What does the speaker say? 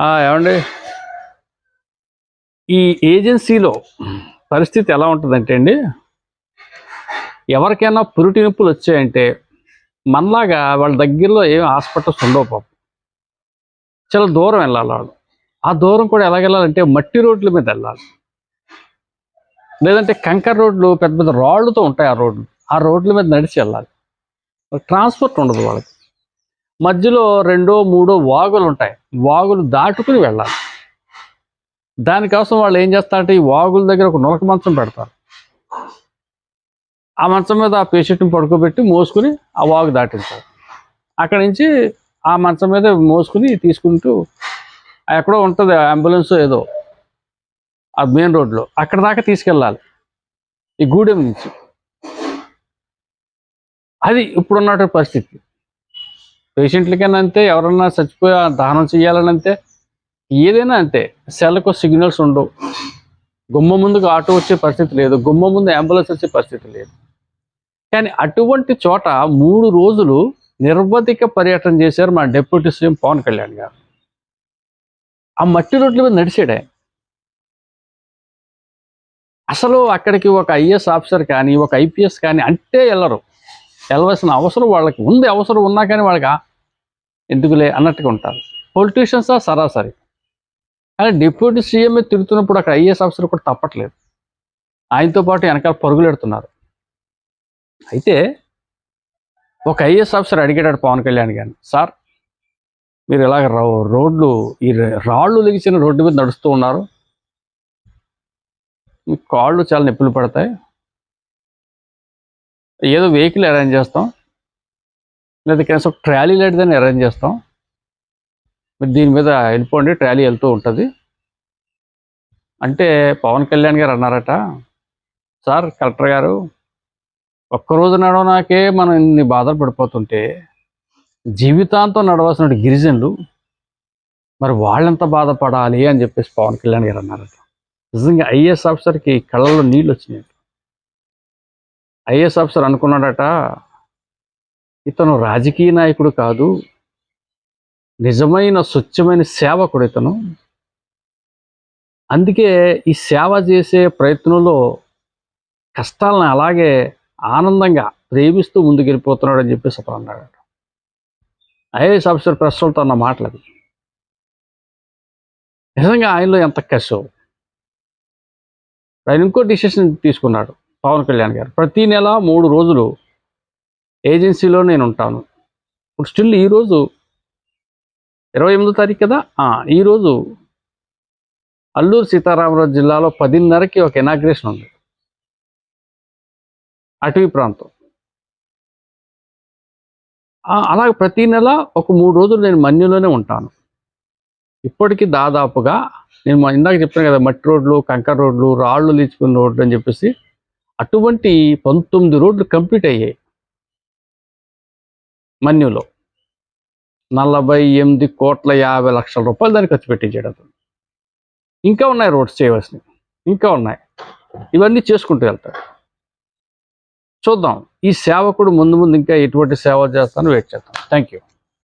ఆ, ఏమండి? ఈ ఏజెన్సీలో పరిస్థితి ఎలా ఉంటుందంటే అండి ఎవరికైనా పురిటి నొప్పులు వచ్చాయంటే మనలాగా వాళ్ళ దగ్గరలో ఏం హాస్పిటల్స్ ఉండవు పాపం. చాలా దూరం వెళ్ళాలి వాళ్ళు. ఆ దూరం కూడా ఎలాగ వెళ్ళాలంటే మట్టి రోడ్ల మీద వెళ్ళాలి. లేదంటే కంకర్ రోడ్లు పెద్ద పెద్ద రాళ్ళతో ఉంటాయి ఆ రోడ్లు. ఆ రోడ్ల మీద నడిచి వెళ్ళాలి. ట్రాన్స్పోర్ట్ ఉండదు వాళ్ళకి. మధ్యలో రెండో మూడో వాగులు ఉంటాయి వాగులు దాటుకుని వెళ్ళాలి. దానికోసం వాళ్ళు ఏం చేస్తారంటే ఈ వాగుల దగ్గర ఒక నులక మంచం పెడతారు. ఆ మంచం మీద ఆ పేషెంట్ని పడుకోబెట్టి మోసుకుని ఆ వాగు దాటించారు అక్కడి నుంచి ఆ మంచం మీద మోసుకుని తీసుకుంటూ ఎక్కడో ఉంటుంది అంబులెన్స్ ఏదో ఆ మెయిన్ రోడ్లో అక్కడ దాకా తీసుకెళ్ళాలి. ఈ గూడెం నుంచి. అది ఇప్పుడున్నటువంటి పరిస్థితి. పేషెంట్లకైనా అంతే ఎవరన్నా చచ్చిపోయి దహనం చేయాలని అంతే ఏదైనా అంతే సెల్లకు సిగ్నల్స్ ఉండవు. గుమ్మ ముందుకు ఆటో వచ్చే పరిస్థితి లేదు గుమ్మ ముందు అంబులెన్స్ వచ్చే పరిస్థితి లేదు. కానీ అటువంటి చోట మూడు రోజులు నిర్వధిక పర్యటన చేశారు మా డిప్యూటీ సీఎం పవన్ కళ్యాణ్ గారు. ఆ మట్టి రోడ్ల మీద నడిచాడే. అసలు అక్కడికి ఒక ఐఏఎస్ ఆఫీసర్ కానీ ఒక ఐపీఎస్ కానీ అంటే వెళ్ళరు వెళ్ళవలసిన అవసరం వాళ్ళకి ఉంది అవసరం ఉన్నా కానీ వాళ్ళకి ఎందుకులే అన్నట్టుగా ఉంటారు. పొలిటీషియన్స్ సరాసరి. కానీ డిప్యూటీ సీఎం తిరుగుతున్నప్పుడు అక్కడ ఐఏఎస్ ఆఫీసర్ కూడా తప్పట్లేదు. ఆయనతో పాటు వెనకాల పరుగులెడుతున్నారు అయితే ఒక ఐఏఎస్ ఆఫీసర్ అడిగాడు పవన్ కళ్యాణ్ గారిని సార్ మీరు ఇలాగ రో- రోడ్లు ఈ రాళ్ళు లిగిచిన రోడ్డు మీద నడుస్తూ ఉన్నారు. మీ కాళ్ళు చాలా నొప్పులు పడతాయి. ఏదో వెహికల్ అరేంజ్ చేస్తాం. లేదా కనీసం ఒక ట్రాలీ లాంటిదని అరేంజ్ చేస్తాం. మీరు దీని మీద వెళ్ళిపోండి ట్రాలీ వెళ్తూ ఉంటుంది. అంటే పవన్ కళ్యాణ్ గారు అన్నారట సార్ కలెక్టర్ గారు ఒక్కరోజు నడవనాకే మనం ఇన్ని బాధలు పడిపోతుంటే జీవితాంతం నడవాల్సిన గిరిజనులు మరి వాళ్ళెంత బాధపడాలి? అని చెప్పేసి పవన్ కళ్యాణ్ గారు అన్నారట. నిజంగా ఐఏఎస్ ఆఫీసర్కి కళ్ళల్లో నీళ్ళు వచ్చినాయి. ఐఏఎస్ ఆఫీసర్ అనుకున్నాడట ఇతను రాజకీయ నాయకుడు కాదు నిజమైన స్వచ్ఛమైన సేవకుడు ఇతను. అందుకే ఈ సేవ చేసే ప్రయత్నంలో కష్టాలను అలాగే ఆనందంగా ప్రేమిస్తూ ముందుకెళ్ళిపోతున్నాడు అని చెప్పేసి అప్పుడు అన్నాడు ఐఏఎస్ ఆఫీసర్ ప్రశ్నలతో అన్న మాటలు అవి. నిజంగా ఆయనలో ఎంత కషో? ఆయన ఇంకో డిసిషన్ తీసుకున్నాడు. పవన్ కళ్యాణ్ గారు. ప్రతి నెల మూడు రోజులు ఏజెన్సీలో నేను ఉంటాను. ఇప్పుడు స్టిల్ ఈరోజు ఇరవై ఎనిమిదో తారీఖు కదా? ఈరోజు అల్లూరు సీతారామరాజు జిల్లాలో పదిన్నరకి ఒక ఇనాగ్రేషన్ ఉంది. అటవీ ప్రాంతం. అలాగే ప్రతి నెల ఒక మూడు రోజులు నేను మన్యులోనే ఉంటాను. ఇప్పటికీ దాదాపుగా నేను మా- ఇందాక చెప్పాను కదా మట్టి రోడ్లు కంకర రోడ్లు రాళ్ళు లీచుకున్న రోడ్లు అని చెప్పేసి అటువంటి పంతొమ్మిది రోడ్లు కంప్లీట్ అయ్యాయి. మన్యులో నలభై ఎనిమిది కోట్ల యాభై లక్షల రూపాయలు దాన్ని ఖర్చు పెట్టించాడు ఇంకా ఉన్నాయి రోడ్స్ చేయవలసినవి. ఇంకా ఉన్నాయి. ఇవన్నీ చేసుకుంటూ వెళ్తాడు. చూద్దాం. ఈ సేవకుడు ముందు ముందు ఇంకా ఎటువంటి సేవ చేస్తానో వెయిట్ చేస్తాను థ్యాంక్ యూ